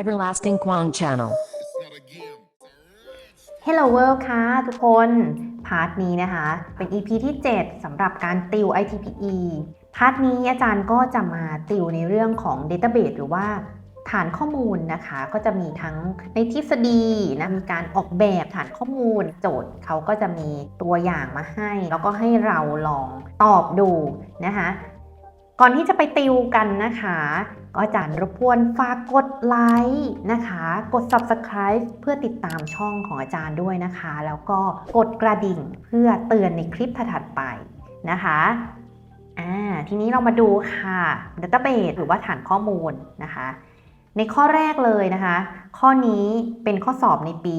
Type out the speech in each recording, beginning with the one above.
Everlasting Quang Channel. Hello World ค่ะทุกคน พาร์ทนี้นะคะ เป็น EP ที่ 7สำหรับการติว ITPE พาร์ทนี้อาจารย์ก็จะมาติวในเรื่องของ Database หรือว่าฐานข้อมูลนะคะ ก็จะมีทั้งในทฤษฎีนะมีการออกแบบฐานข้อมูล โจทย์เขาก็จะมีตัวอย่างมาให้ แล้วก็ให้เราลองตอบดูนะคะ ก่อนที่จะไปติวกันนะคะ ก็อาจารย์รบกวนฝากกดไลค์นะคะ กด subscribe เพื่อติดตามช่องของอาจารย์ด้วยนะคะ แล้วก็กดกระดิ่งเพื่อเตือนในคลิปถัดไปนะคะอ่าทีนี้เรามาดูค่ะ database หรือว่าฐานข้อมูลนะคะ ในข้อแรกเลยนะคะ ข้อนี้เป็นข้อสอบในปี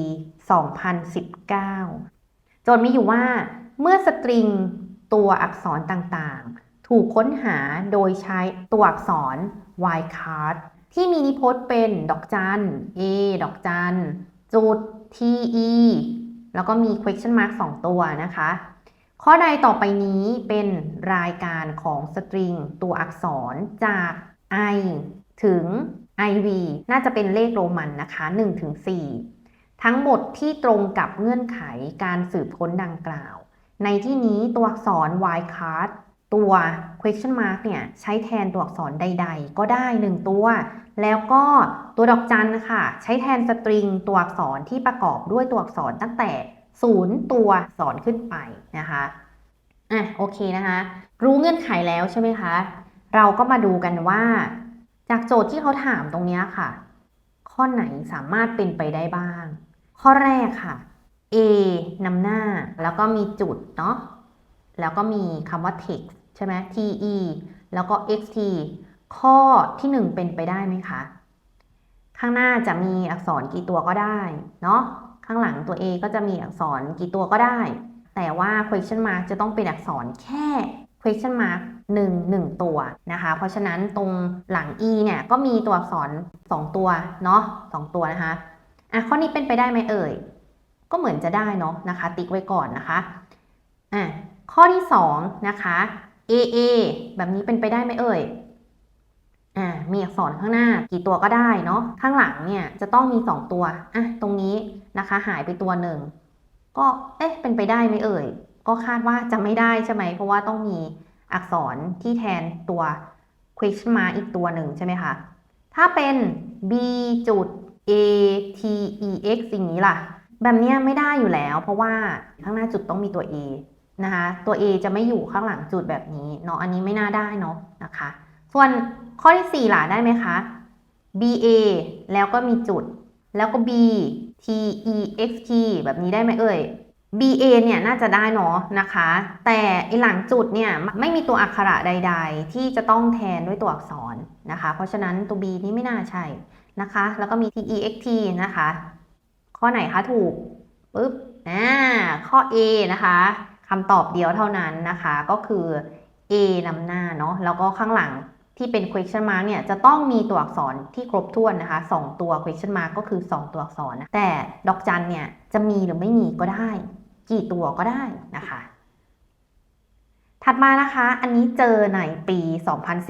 2019 โจทย์มีอยู่ว่าเมื่อสตริงตัวอักษรต่างๆ ถูกค้นหาโดยใช้ตัวอักษร wildcard ที่มีนิพจน์เป็นดอกจัน a ดอกจัน จุด te แล้วก็มี question mark 2 ตัวนะคะ ข้อใดต่อไปนี้เป็นรายการของสตริงตัวอักษรจาก i ถึง iv น่าจะเป็นเลขโรมันนะคะ1ถึง4ทั้งหมดที่ตรงกับเงื่อนไขการสืบค้นดังกล่าว ในที่นี้ตัวอักษร wildcard ตัว question mark เนี่ยใช้แทนตัวอักษรใด ๆ ก็ได้ 1 ตัว แล้วก็ตัวดอกจันค่ะ ใช้แทนสตริงตัวอักษรที่ประกอบด้วยตัวอักษรตั้งแต่ 0 ตัวอักษรขึ้นไปนะคะอะโอเคนะคะ รู้เงื่อนไขแล้วใช่ไหมคะ เราก็มาดูกันว่า จากโจทย์ที่เขาถามตรงนี้ค่ะ ข้อไหนสามารถเป็นไปได้บ้าง ข้อแรกค่ะ A นำหน้าแล้วก็มีจุดเนาะแล้วก็มีคำว่า text ช่ไหม te แล้วก็ xt ข้อที่ 1 เป็นไปได้ไหมคะ ข้างหน้าจะมีอักษรกี่ตัวก็ได้เนาะ ข้างหลังตัว A ก็จะมีอักษรกี่ตัวก็ได้ แต่ว่า question mark จะต้องเป็นอักษรแค่ question mark 1 1 ตัวนะคะ เพราะฉะนั้นตรงหลัง e เนี่ยก็มีตัวอักษร 2 ตัวเนาะ2ตัวนะคะ อะข้อนี้เป็นไปได้ไหมเอ่ย ก็เหมือนจะได้เนาะนะคะ ติ๊กไว้ก่อนนะคะ อะข้อที่2นะคะ AA แบบนี้เป็นไปได้ไหมเอ่ยอ่ามีอักษรข้างหน้ากี่ตัวก็ได้เนาะข้างหลังเนี่ยจะต้องมี 2 ตัวอะตรงนี้นะคะหายไปตัวหนึ่งก็เอ๊ะเป็นไปได้ไหมเอ่ย ก็คาดว่าจะไม่ได้ใช่ไหม เพราะว่าต้องมีอักษรที่แทนตัว question mark อีกตัวหนึ่งใช่ไหมคะ ถ้าเป็น b จุด a t e x อย่งนี้ล่ะ แบบนี้ไม่ได้อยู่แล้ว เพราะว่าข้างหน้าจุดต้องมีตัว a นะคะตัว a จะไม่อยู่ข้างหลังจุดแบบนี้เนาะอันนี้ไม่น่าได้เนาะนะคะ ส่วนข้อที่4ล่ะได้ไหมคะ b a แล้วก็มีจุด แล้วก็ b t e x t แบบนี้ได้ไหมเอ่ย b a เนี่ยน่าจะได้เนาะนะคะ แต่ไอหลังจุดเนี่ยไม่มีตัวอักขระใด ๆ ที่จะต้องแทนด้วยตัวอักษรนะคะ เพราะฉะนั้นตัว b นี่ไม่น่าใช่นะคะ แล้วก็มี t e x t นะคะ ข้อไหนคะถูกปุ๊บอ่าข้อ A นะคะ คำตอบเดียวเท่านั้นนะคะ ก็คือ A นำหน้าเนาะแล้วก็ข้างหลังที่เป็น question mark เนี่ยจะต้องมีตัวอักษรที่ครบถ้วนนะคะ 2 ตัว question mark ก็คือ 2 ตัวอักษรนะแต่ดอกจันเนี่ยจะมีหรือไม่มีก็ได้ กี่ตัวก็ได้นะคะ ถัดมานะคะ อันนี้เจอในปี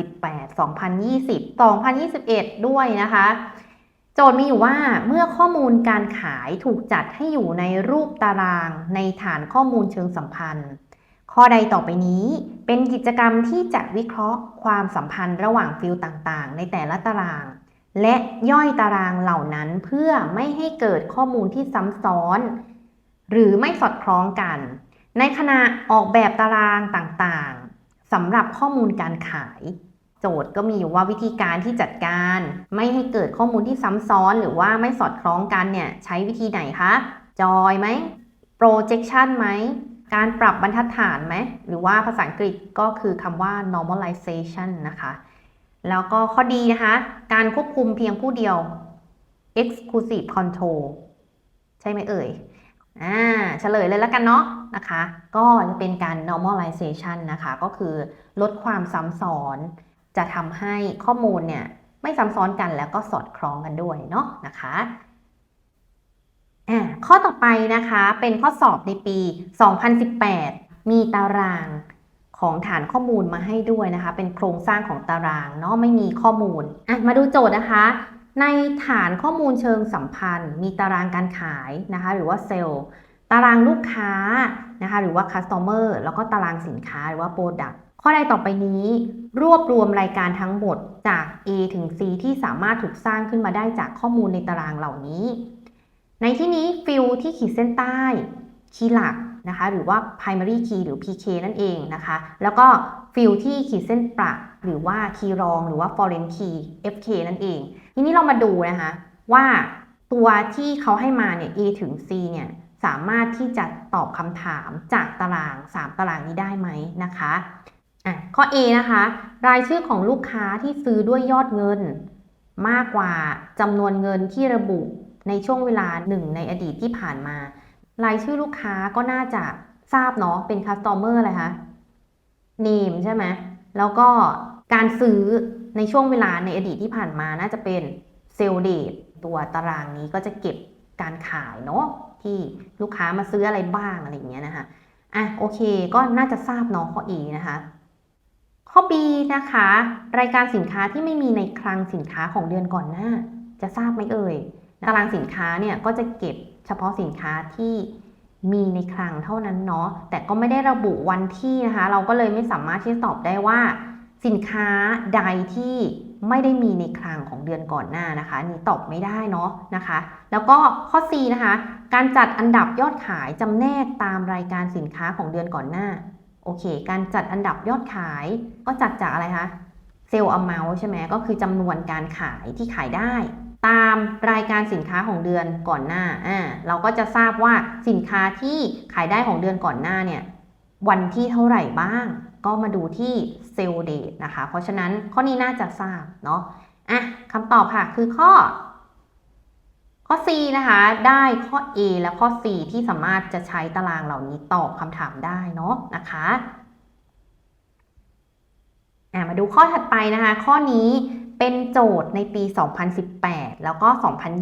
2018 2020 2021 ด้วยนะคะ โจทย์มีอยู่ว่าเมื่อข้อมูลการขายถูกจัดให้อยู่ในรูปตารางในฐานข้อมูลเชิงสัมพันธ์ ข้อใดต่อไปนี้เป็นกิจกรรมที่จะวิเคราะห์ความสัมพันธ์ระหว่างฟิลต่างๆ ในแต่ละตาราง และย่อยตารางเหล่านั้นเพื่อไม่ให้เกิดข้อมูลที่ซ้ำซ้อน หรือไม่สอดคล้องกัน ในขณะออกแบบตารางต่างๆสำหรับข้อมูลการขาย โจทย์ก็มีอยู่ว่าวิธีการที่จัดการ ไม่ให้เกิดข้อมูลที่ซ้ำซ้อนหรือว่าไม่สอดคล้องกันเนี่ยใช้วิธีไหนคะจอยไหม projection ไหม การปรับบรรทัดฐานไหม หรือว่าภาษาอังกฤษก็คือคำว่า normalization นะคะ แล้วก็ข้อดีนะคะ การควบคุมเพียงผู้เดียว exclusive control ใช่ไหมเอ่ยอ่าเฉลยเลยแล้วกันเนาะนะคะ ก็จะเป็นการ normalization นะคะ ก็คือลดความซ้ำซ้อน จะทำให้ข้อมูลเนี่ยไม่ซ้ำซ้อนกันแล้วก็สอดคล้องกันด้วยเนาะนะคะอ่าข้อต่อไปนะคะเป็นข้อสอบในปี 2018 มีตารางของฐานข้อมูลมาให้ด้วยนะคะ เป็นโครงสร้างของตารางเนาะไม่มีข้อมูลอะมาดูโจทย์นะคะ ในฐานข้อมูลเชิงสัมพันธ์ มีตารางการขายนะคะ หรือว่าเซลล์ ตารางลูกค้านะคะ หรือว่า customer แล้วก็ตารางสินค้าหรือว่า product ข้อใดต่อไปนี้ รวบรวมรายการทั้งหมดจาก A ถึง C ที่สามารถถูกสร้างขึ้นมาได้จากข้อมูลในตารางเหล่านี้ ในที่นี้ฟิลที่ขีดเส้นใต้ คีย์หลักนะคะ หรือว่า primary key หรือ PK นั่นเองนะคะ แล้วก็ฟิลที่ขีดเส้นประหรือว่าคีย์รอง หรือว่า foreign key FK นั่นเอง ทีนี้เรามาดูนะคะว่าตัวที่เขาให้มาเนี่ย A ถึง C เนี่ยสามารถที่จะตอบคำถามจากตาราง 3 ตารางนี้ได้ไหมนะคะ อะข้อ A นะคะ รายชื่อของลูกค้าที่ซื้อด้วยยอดเงิน มากกว่าจำนวนเงินที่ระบุในช่วงเวลาหนึ่งในอดีตที่ผ่านมา รายชื่อลูกค้าก็น่าจะทราบเนาะเป็น customer อะไรคะ name ใช่ไหมแล้วก็การซื้อในช่วงเวลาในอดีตที่ผ่านมาน่าจะเป็น sell date ตัวตารางนี้ก็จะเก็บการขายเนาะที่ลูกค้ามาซื้ออะไรบ้างอะไรอย่างเงี้ยนะคะอะโอเค ก็น่าจะทราบเนาะข้อ E นะคะ ข้อ B นะคะ รายการสินค้าที่ไม่มีในคลังสินค้าของเดือนก่อนหน้า จะทราบไหมเอ่ยตารางสินค้าเนี่ยก็จะเก็บเฉพาะสินค้าที่มีในคลังเท่านั้นเนาะแต่ก็ไม่ได้ระบุวันที่นะคะ เราก็เลยไม่สามารถที่จะตอบได้ว่า สินค้าใดที่ไม่ได้มีในคลังของเดือนก่อนหน้านะคะนี่ตอบไม่ได้เนาะนะคะ แล้วก็ข้อ C นะคะ การจัดอันดับยอดขายจำแนกตามรายการสินค้าของเดือนก่อนหน้า เค การจัดอันดับยอดขายก็จัดจากอะไรคะเซลล์ amount ใช่ไหมก็คือจำนวนการขายที่ขายได้ ตามรายการสินค้าของเดือนก่อนหน้าอ่าเราก็จะทราบว่าสินค้าที่ขายได้ของเดือนก่อนหน้าเนี่ยวันที่เท่าไหร่บ้าง ก็มาดูที่เซลล์เดทนะคะ เพราะฉะนั้นข้อนี้น่าจะทราบเนาะอะคำตอบค่ะคือข้อ ข้อ C นะคะ ได้ข้อ A และข้อ C ที่สามารถจะใช้ตารางเหล่านี้ตอบคำถามได้เนาะนะคะมาดูข้อถัดไปนะคะ ข้อนี้เป็นโจทย์ในปี 2018 แล้วก็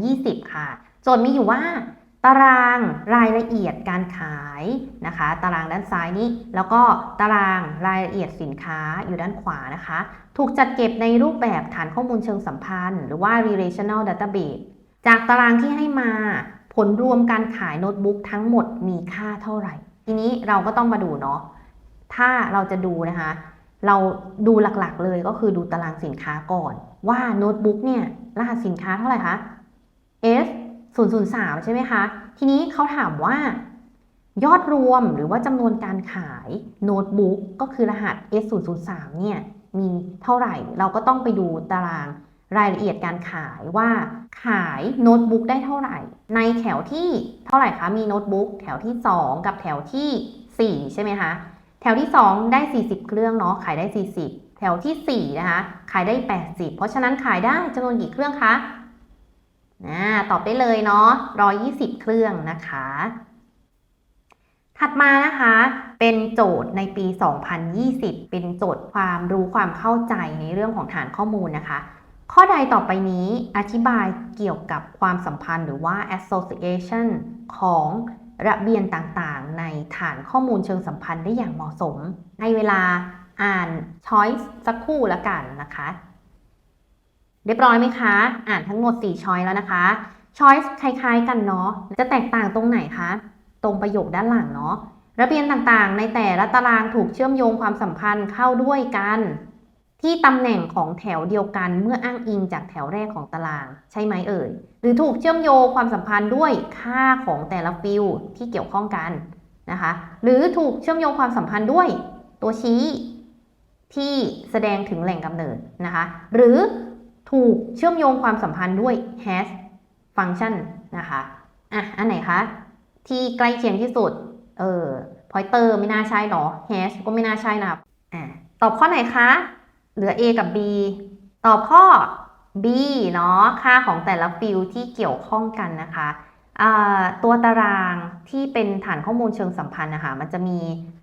2020 ค่ะ โจทย์มีอยู่ว่า ตารางรายละเอียดการขายนะคะ ตารางด้านซ้ายนี้ แล้วก็ตารางรายละเอียดสินค้าอยู่ด้านขวานะคะ ถูกจัดเก็บในรูปแบบฐานข้อมูลเชิงสัมพันธ์ หรือว่า relational database จากตารางที่ให้มาผลรวมการขายโน้ตบุ๊กทั้งหมดมีค่าเท่าไหร่ ทีนี้เราก็ต้องมาดูเนาะถ้าเราจะดูนะคะ เราดูหลักๆเลยก็คือดูตารางสินค้าก่อน ว่าโน้ตบุ๊กเนี่ยรหัสสินค้าเท่าไหร่คะ S 003ใช่ไหมคะ ทีนี้เขาถามว่า ยอดรวมหรือว่าจำนวนการขายโน้ตบุ๊กก็คือรหัส S 003เนี่ยมีเท่าไหร่ เราก็ต้องไปดูตาราง รายละเอียดการขายว่าขายโน้ตบุ๊กได้เท่าไหร่ ในแถวที่เท่าไหร่คะ มีโน้ตบุ๊กแถวที่ 2 กับแถวที่ 4 ใช่ไหมคะ แถวที่ 2 ได้ 40 เครื่องเนาะขายได้ 40 แถวที่ 4 นะคะ ขายได้ 80 เพราะฉะนั้นขายได้จำนวนกี่เครื่องคะนะตอบได้เลยเนาะ120 เครื่องนะคะ ถัดมานะคะ เป็นโจทย์ในปี 2020 เป็นโจทย์ความรู้ความเข้าใจในเรื่องของฐานข้อมูลนะคะ ข้อใดต่อไปนี้อธิบายเกี่ยวกับความสัมพันธ์หรือว่า association ของระเบียนต่างๆ ในฐานข้อมูลเชิงสัมพันธ์ได้อย่างเหมาะสม ในเวลาอ่าน choice สักครู่ละกันนะคะ เรียบร้อยไหมคะ อ่านทั้งหมด 4 ช้อยแล้วนะคะ choice คล้ายๆ กันเนาะ จะแตกต่างตรงไหนคะ ตรงประโยคด้านหลังเนาะ ระเบียนต่างๆ ในแต่ละตารางถูกเชื่อมโยงความสัมพันธ์เข้าด้วยกัน ที่ตำแหน่งของแถวเดียวกันเมื่ออ้างอิงจากแถวแรกของตาราง ใช่ไหมเอ่ย หรือถูกเชื่อมโยงความสัมพันธ์ด้วยค่าของแต่ละฟิลที่เกี่ยวข้องกันนะคะ หรือถูกเชื่อมโยงความสัมพันธ์ด้วยตัวชี้ที่แสดงถึงแหล่งกำเนิดนะคะ หรือถูกเชื่อมโยงความสัมพันธ์ด้วย hash function นะคะอะอันไหนคะ ที่ใกล้เคียงที่สุด เออ pointer ไม่น่าใช่หรอ hash ก็ไม่น่าใช่นะอะตอบข้อไหนคะ เหลือ A กับ B ตอบข้อ B เนาะค่าของแต่ละฟิลที่เกี่ยวข้องกันนะคะตัวตารางที่เป็นฐานข้อมูลเชิงสัมพันธ์นะคะมันจะมี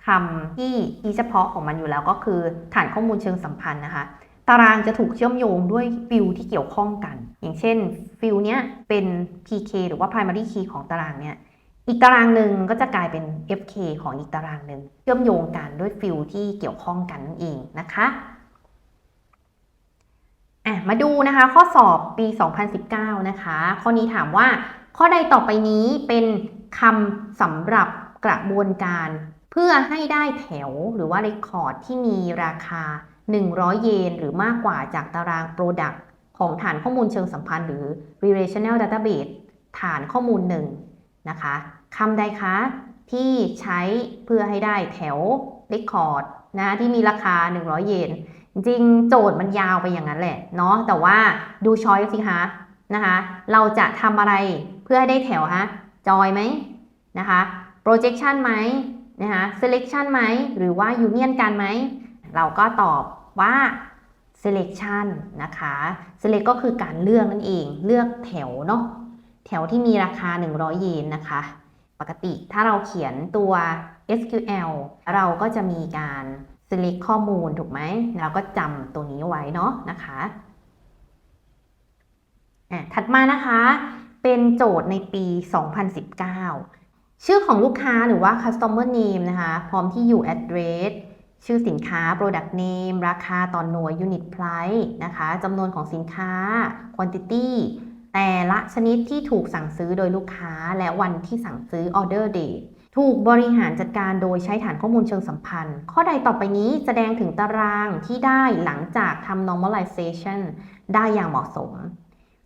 คำที่ที่เฉพาะของมันอยู่แล้วก็คือฐานข้อมูลเชิงสัมพันธ์นะคะ ตารางจะถูกเชื่อมโยงด้วยฟิลที่เกี่ยวข้องกัน อย่างเช่นฟิลเนี้ยเป็น PK หรือว่า primary key ของตารางเนี้ยอีกตารางหนึ่งก็จะกลายเป็น FK ของอีกตารางหนึ่งเชื่อมโยงกันด้วยฟิลที่เกี่ยวข้องกันนั่นเองนะคะ อะมาดูนะคะข้อสอบปี 2019 นะคะ ข้อนี้ถามว่า ข้อใดต่อไปนี้เป็นคำสำหรับกระบวนการ เพื่อให้ได้แถวหรือว่าเรคคอร์ดที่มีราคา 100 เยน หรือมากกว่าจากตาราง Product ของฐานข้อมูลเชิงสัมพันธ์หรือ Relational Database ฐานข้อมูลหนึ่งนะคะคำใดคะที่ใช้เพื่อให้ได้แถวเรคคอร์ดนะที่มีราคา 100 เยน จริงโจทย์มันยาวไปอย่างนั้นแหละเนาะแต่ว่าดูช้อยสิคะนะคะ เราจะทำอะไรเพื่อให้ได้แถวฮะจอยไหมนะคะ projection ไหมนะคะ selection ไหมหรือว่า union กันไหม เราก็ตอบว่า selection นะคะ select ก็คือการเลือกนั่นเองเลือกแถวเนาะแถวที่มีราคา 100 เยนนะคะ ปกติถ้าเราเขียนตัว SQL เราก็จะมีการ select ข้อมูลถูกไหมเราก็จำตัวนี้ไว้เนาะนะคะอะถัดมานะคะ เป็นโจทย์ในปี 2019 ชื่อของลูกค้าหรือว่า customer name นะคะ พร้อมที่อยู่ address ชื่อสินค้า product name ราคาต่อหน่วย unit price นะคะจำนวนของสินค้า quantity แต่ละชนิดที่ถูกสั่งซื้อโดยลูกค้าและวันที่สั่งซื้อ order date ถูกบริหารจัดการโดยใช้ฐานข้อมูลเชิงสัมพันธ์ ข้อใดต่อไปนี้แสดงถึงตารางที่ได้หลังจากทำ normalization ได้อย่างเหมาะสม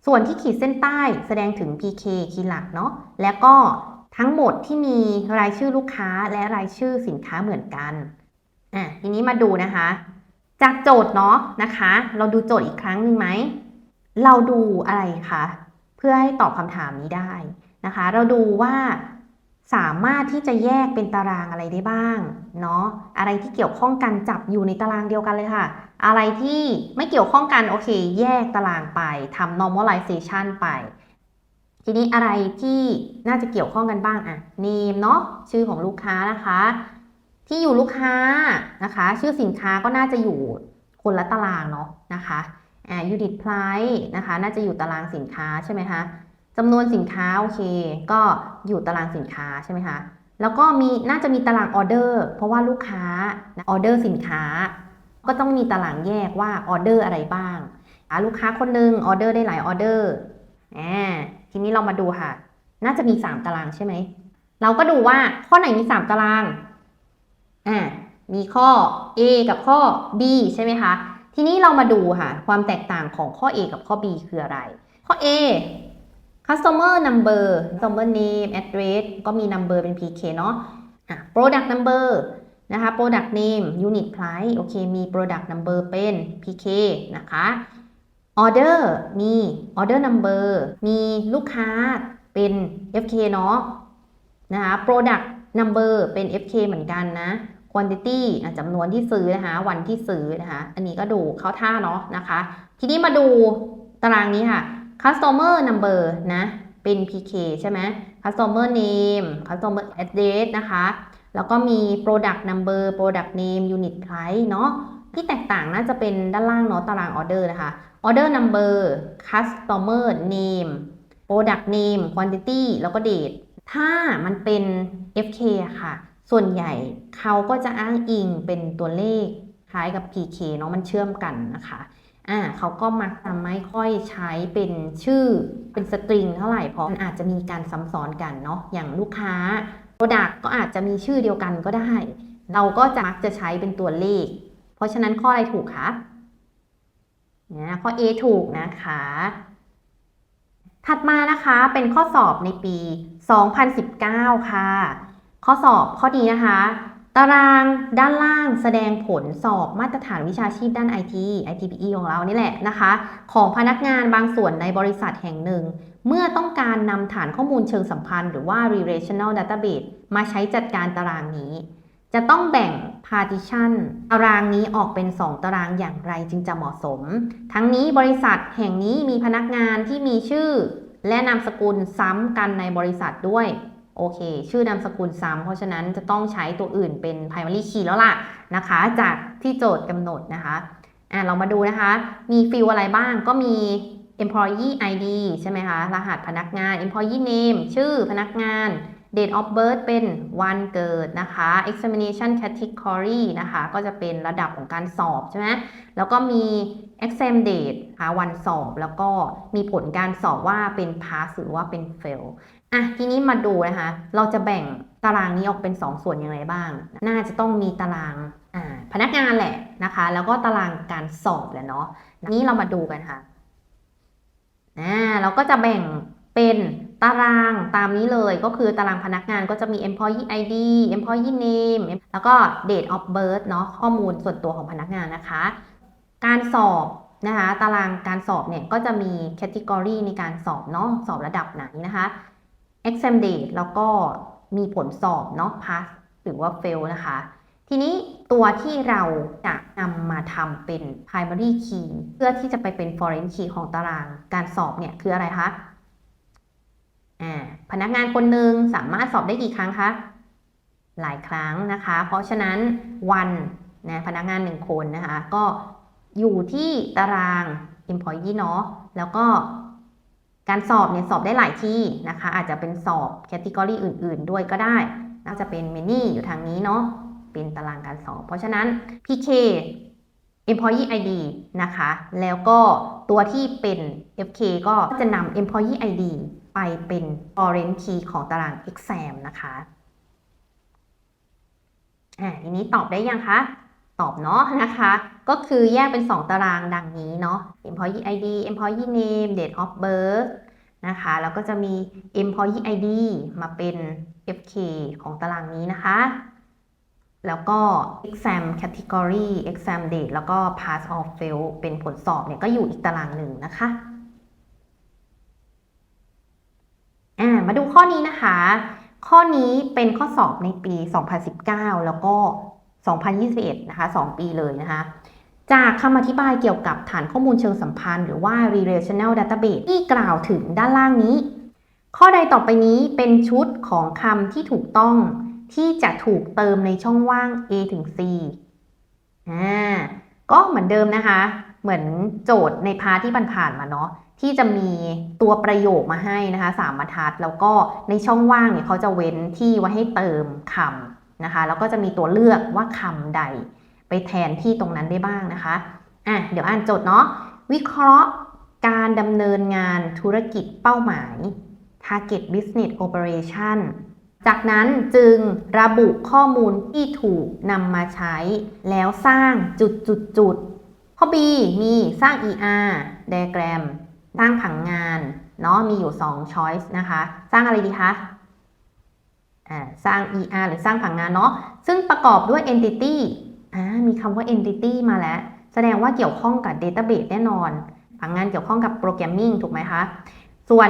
ส่วนที่ขีดเส้นใต้แสดงถึง PK คีย์หลักเนาะ และก็ทั้งหมดที่มีรายชื่อลูกค้าและรายชื่อสินค้าเหมือนกัน อะ ทีนี้มาดูนะคะ จากโจทย์เนาะนะคะ เราดูโจทย์อีกครั้งหนึ่งไหม เราดูอะไรคะ เพื่อให้ตอบคำถามนี้ได้นะคะ เราดูว่า สามารถที่จะแยกเป็นตารางอะไรได้บ้างเนาะอะไรที่เกี่ยวข้องกันจับอยู่ในตารางเดียวกันเลยค่ะ อะไรที่ไม่เกี่ยวข้องกันโอเค แยกตารางไปทำ normalization ไป ทีนี้อะไรที่น่าจะเกี่ยวข้องกันบ้างอะ name เนาะชื่อของลูกค้านะคะ ที่อยู่ลูกค้านะคะ ชื่อสินค้าก็น่าจะอยู่คนละตารางเนาะนะคะอ่า unit price นะคะ น่าจะอยู่ตารางสินค้าใช่ไหมคะ จำนวนสินค้าโอเค ก็อยู่ตารางสินค้าใช่ไหมคะ แล้วก็มีน่าจะมีตารางออเดอร์เพราะว่าลูกค้าออเดอร์สินค้า ก็ต้องมีตารางแยกว่าออเดอร์อะไรบ้างลูกค้าคนหนึ่งออเดอร์ได้หลายออเดอร์อ่าทีนี้เรามาดูค่ะ น่าจะมี 3 ตารางใช่ไหม เราก็ดูว่าข้อไหนมี 3 ตารางอ่ามีข้อ A กับข้อ B ใช่ไหมคะ ทีนี้เรามาดูค่ะ ความแตกต่างของข้อ A กับข้อ B คืออะไร ข้อ A customer number customer name address ก็มี number เป็น PK เนาะอะ product number นะคะ product name unit price โอเค มี product number เป็น PK นะคะ order มี order number มีลูกค้าเป็น FK เนาะนะคะ product number เป็น FK เหมือนกันนะ quantity จำนวนที่ซื้อนะคะ วันที่ซื้อนะคะ อันนี้ก็ดูเข้าท่าเนาะนะคะ ทีนี้มาดูตารางนี้ค่ะ customer number นะเป็น PK ใช่ไหม customer name customer address นะคะ แล้วก็มี product number product name unit price เนาะที่แตกต่างน่าจะเป็นด้านล่างเนาะตาราง order นะคะ order number customer name product name quantity แล้วก็ date ถ้ามันเป็น FK ค่ะ ส่วนใหญ่เขาก็จะอ้างอิงเป็นตัวเลขคล้ายกับ PK เนาะมันเชื่อมกันนะคะ อ่าเขาก็มักจะไม่ค่อยใช้เป็นชื่อเป็นสตริงเท่าไหร่เพราะมันอาจจะมีการซ้ำซ้อนกันเนาะอย่างลูกค้า Product ก็อาจจะมีชื่อเดียวกันก็ได้ เราก็จะมักจะใช้เป็นตัวเลข เพราะฉะนั้นข้ออะไรถูกคะเนี่ยข้อ A ถูกนะคะ ถัดมานะคะเป็นข้อสอบในปี 2019 ค่ะ ข้อสอบข้อนี้นะคะ ตารางด้านล่างแสดงผลสอบมาตรฐานวิชาชีพด้าน IT ITPE ของเรานี่แหละนะคะ ของพนักงานบางส่วนในบริษัทแห่งหนึ่ง เมื่อต้องการนำฐานข้อมูลเชิงสัมพันธ์หรือว่า relational database มาใช้จัดการตารางนี้ จะต้องแบ่ง partition ตารางนี้ออกเป็น 2 ตารางอย่างไรจึงจะเหมาะสม ทั้งนี้บริษัทแห่งนี้มีพนักงานที่มีชื่อ และนามสกุลซ้ำกันในบริษัทด้วย โอเค ชื่อนามสกุลซ้ำเพราะฉะนั้นจะต้องใช้ตัวอื่นเป็น primary key แล้วล่ะนะคะ จากที่โจทย์กำหนดนะคะอะเรามาดูนะคะ มีฟิลอะไรบ้างก็มี employee ID ใช่ไหมคะ รหัสพนักงาน employee name ชื่อพนักงาน date of birth เป็นวันเกิดนะคะ examination category นะคะ ก็จะเป็นระดับของการสอบใช่ไหมแล้วก็มี exam date วันสอบ แล้วก็มีผลการสอบว่าเป็น pass หรือว่าเป็น fail อะทีนี้มาดูนะคะ เราจะแบ่งตารางนี้ออกเป็น 2ส่วนอย่างไรบ้าง น่าจะต้องมีตารางอ่าพนักงานแหละนะคะ แล้วก็ตารางการสอบแหละเนาะนี้เรามาดูกันค่ะอ่าเราก็จะแบ่งเป็นตารางตามนี้เลยก็คือตารางพนักงานก็จะมี employee ID employee name แล้วก็ date of birth เนาะข้อมูลส่วนตัวของพนักงานนะคะ การสอบนะคะ ตารางการสอบเนี่ยก็จะมี category ในการสอบเนาะสอบระดับไหนนะคะ exam date แล้วก็มีผลสอบเนาะ pass หรือว่า fail นะคะ ทีนี้ตัวที่เราจะนำมาทำเป็น primary key เพื่อที่จะไปเป็น foreign key ของตารางการสอบเนี่ยคืออะไรคะ พนักงานคนหนึ่งสามารถสอบได้กี่ครั้งคะ หลายครั้งนะคะ เพราะฉะนั้นวันนะพนักงานหนึ่งคนนะคะ ก็อยู่ที่ตาราง employee เนาะแล้วก็ การสอบเนี่ยสอบได้หลายที่นะคะ อาจจะเป็นสอบ category อื่น ๆ ด้วยก็ได้น่าจะเป็น many อยู่ทางนี้เนาะเป็นตารางการสอบ เพราะฉะนั้น PK employee ID นะคะ แล้วก็ตัวที่เป็น FK ก็จะนำ employee ID ไปเป็น foreign key ของตาราง exam นะคะ อ่าทีนี้ตอบได้ยังคะ ตอบเนาะนะคะ ก็คือแยกเป็น 2 ตารางดังนี้เนาะ employee ID employee name date of birth นะคะ แล้วก็จะมี employee ID มาเป็น FK ของตารางนี้นะคะ แล้วก็ exam category exam date แล้วก็ pass or fail เป็นผลสอบเนี่ยก็อยู่อีกตารางหนึ่งนะคะอ่ามาดูข้อนี้นะคะ ข้อนี้เป็นข้อสอบในปี 2019 แล้วก็ 2021 นะคะ 2 ปีเลยนะคะ จากคำอธิบายเกี่ยวกับฐานข้อมูลเชิงสัมพันธ์ หรือว่า relational database ที่กล่าวถึงด้านล่างนี้ ข้อใดต่อไปนี้เป็นชุดของคำที่ถูกต้องที่จะถูกเติมในช่องว่าง A ถึง C อ่า ก็เหมือนเดิมนะคะ เหมือนโจทย์ในพาร์ทที่ผ่านๆมาเนาะที่จะมีตัวประโยคมาให้นะคะสามบรรทัด แล้วก็ในช่องว่างเนี่ยเขาจะเว้นที่ไว้ให้เติมคำ นะคะแล้วก็จะมีตัวเลือกว่าคำใดไปแทนที่ตรงนั้นได้บ้างนะคะอะเดี๋ยวอ่านโจทย์เนาะวิเคราะห์การดำเนินงานธุรกิจเป้าหมาย target business operation จากนั้นจึงระบุข้อมูลที่ถูกนำมาใช้ แล้วสร้างจุดจุดจุดข้อ B มีสร้าง ER diagram สร้างผังงานเนาะมีอยู่ 2 choice นะคะ สร้างอะไรดีคะ สร้าง ER หรือสร้างผังงานเนาะซึ่งประกอบด้วย entity มีคำว่า entity มาแล้ว แสดงว่าเกี่ยวข้องกับ database แน่นอน ผังงานเกี่ยวข้องกับ programming ถูกไหมคะ ส่วน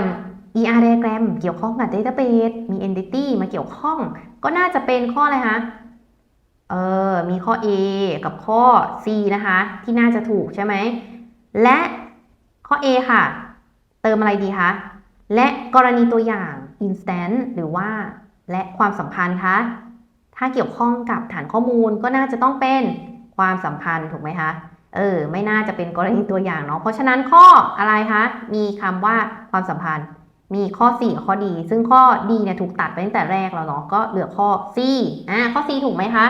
ER diagram เกี่ยวข้องกับ database มี entity มาเกี่ยวข้อง ก็น่าจะเป็นข้ออะไรคะเออมีข้อ A กับข้อ C นะคะ ที่น่าจะถูกใช่ไหม และข้อ A ค่ะ เติมอะไรดีคะ และกรณีตัวอย่าง instant หรือว่า และความสัมพันธ์คะ ถ้าเกี่ยวข้องกับฐานข้อมูลก็น่าจะต้องเป็นความสัมพันธ์ถูกไหมคะ เออ ไม่น่าจะเป็นกรณีตัวอย่างเนาะ เพราะฉะนั้นข้ออะไรคะ มีคำว่าความสัมพันธ์ มีข้อ 4 กับข้อ D ซึ่งข้อ D เนี่ยถูกตัดไปตั้งแต่แรกแล้วเนาะ ก็เหลือข้อ C อ่า ข้อ C ถูกไหมคะ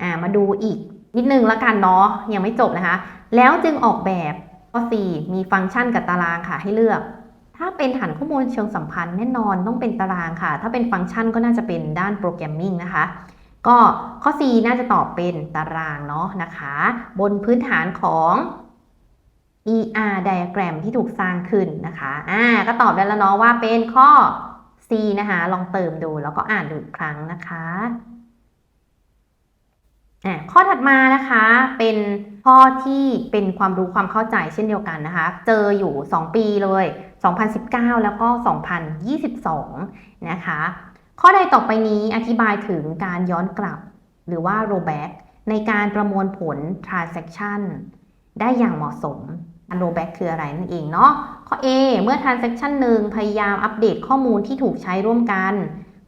อ่า มาดูอีกนิดนึงละกันเนาะ ยังไม่จบนะคะ แล้วจึงออกแบบข้อ C มีฟังก์ชันกับตารางค่ะให้เลือก ถ้าเป็นฐานข้อมูลเชิงสัมพันธ์แน่นอนต้องเป็นตารางค่ะ ถ้าเป็นฟังก์ชันก็น่าจะเป็นด้านโปรแกรมมิ่งนะคะ ก็ข้อ C น่าจะตอบเป็นตารางเนาะนะคะ บนพื้นฐานของ ER diagram ที่ถูกสร้างขึ้นนะคะ อ่า ก็ตอบได้แล้วเนาะว่าเป็นข้อ C นะคะ ลองเติมดูแล้วก็อ่านดูอีกครั้งนะคะ อะข้อถัดมานะคะเป็น ข้อที่เป็นความรู้ความเข้าใจเช่นเดียวกันนะคะ เจออยู่ 2 ปีเลย 2019 แล้วก็ 2022 นะคะ ข้อใดต่อไปนี้อธิบายถึงการย้อนกลับ หรือว่า rollback ในการประมวลผล transaction ได้อย่างเหมาะสม rollback คืออะไรนั่นเองเนาะ ข้อ A เมื่อ transaction หนึ่งพยายามอัปเดตข้อมูลที่ถูกใช้ร่วมกัน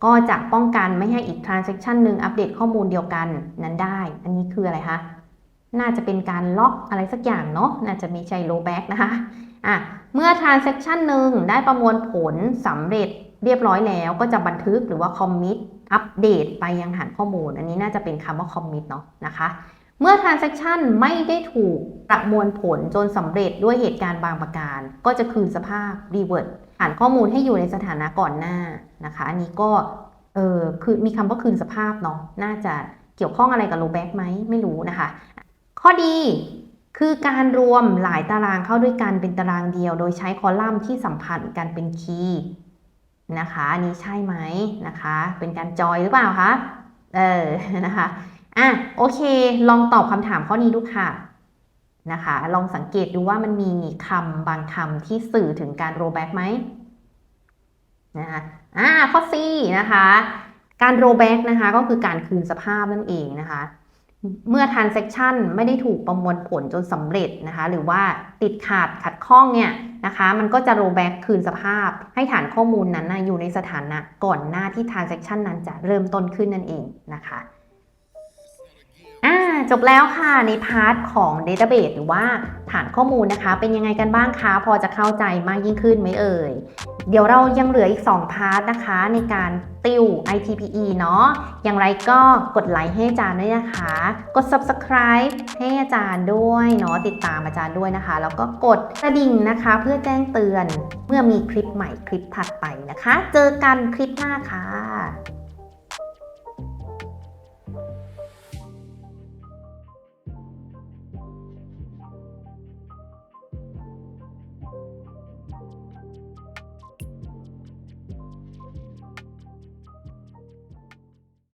ก็จะป้องกันไม่ให้อีก transaction หนึ่งอัปเดตข้อมูลเดียวกันนั้นได้ อันนี้คืออะไรคะ น่าจะเป็นการล็อกอะไรสักอย่างเนาะน่าจะมีใช้ rollback นะคะอะเมื่อ transaction หนึ่งได้ประมวลผลสำเร็จเรียบร้อยแล้วก็จะบันทึกหรือว่าคอมมิตอัปเดตไปยังฐานข้อมูล อันนี้น่าจะเป็นคำว่าคอมมิตเนาะนะคะเมื่อ transaction ไม่ได้ถูกประมวลผลจนสำเร็จด้วยเหตุการณ์บางประการ ก็จะคืนสภาพ revert ฐานข้อมูลให้อยู่ในสถานะก่อนหน้านะคะ อันนี้ก็เออคือมีคำว่าคืนสภาพเนาะน่าจะเกี่ยวข้องอะไรกับ rollback ไหมไม่รู้นะคะ ข้อดีคือการรวมหลายตารางเข้าด้วยกันเป็นตารางเดียว โดยใช้คอลัมน์ที่สัมพันธ์กันเป็นคีย์นะคะอันนี้ใช่ไหมนะคะ เป็นการจอยหรือเปล่าคะเออนะคะอะโอเค ลองตอบคำถามข้อนี้ดูค่ะนะคะ ลองสังเกตดูว่ามันมีคำบางคำที่สื่อถึงการ rollback ไหมนะคะอ่าข้อ C นะคะ การ rollback นะคะ ก็คือการคืนสภาพนั่นเองนะคะ เมื่อ transaction ไม่ได้ถูกประมวลผลจนสำเร็จนะคะ หรือว่าติดขาดขัดข้องเนี่ยนะคะ มันก็จะ rollback คืนสภาพ ให้ฐานข้อมูลนั้นนะอยู่ในสถานะก่อนหน้าที่ transaction นั้นจะเริ่มต้นขึ้นนั่นเองนะคะ อ่าจบแล้วค่ะในพาร์ทของ database หรือว่าฐานข้อมูลนะคะ เป็นยังไงกันบ้างคะ พอจะเข้าใจมากยิ่งขึ้นไหมเอ่ย เดี๋ยวเรายังเหลืออีก 2 พาร์ทนะคะ ในการติว ITPE เนาะอย่างไรก็กดไลค์ให้อาจารย์ด้วยนะคะ กด subscribe ให้อาจารย์ด้วยเนาะติดตามอาจารย์ด้วยนะคะ แล้วก็กดกระดิ่งนะคะ เพื่อแจ้งเตือนเมื่อมีคลิปใหม่คลิปถัดไปนะคะ เจอกันคลิปหน้าค่ะ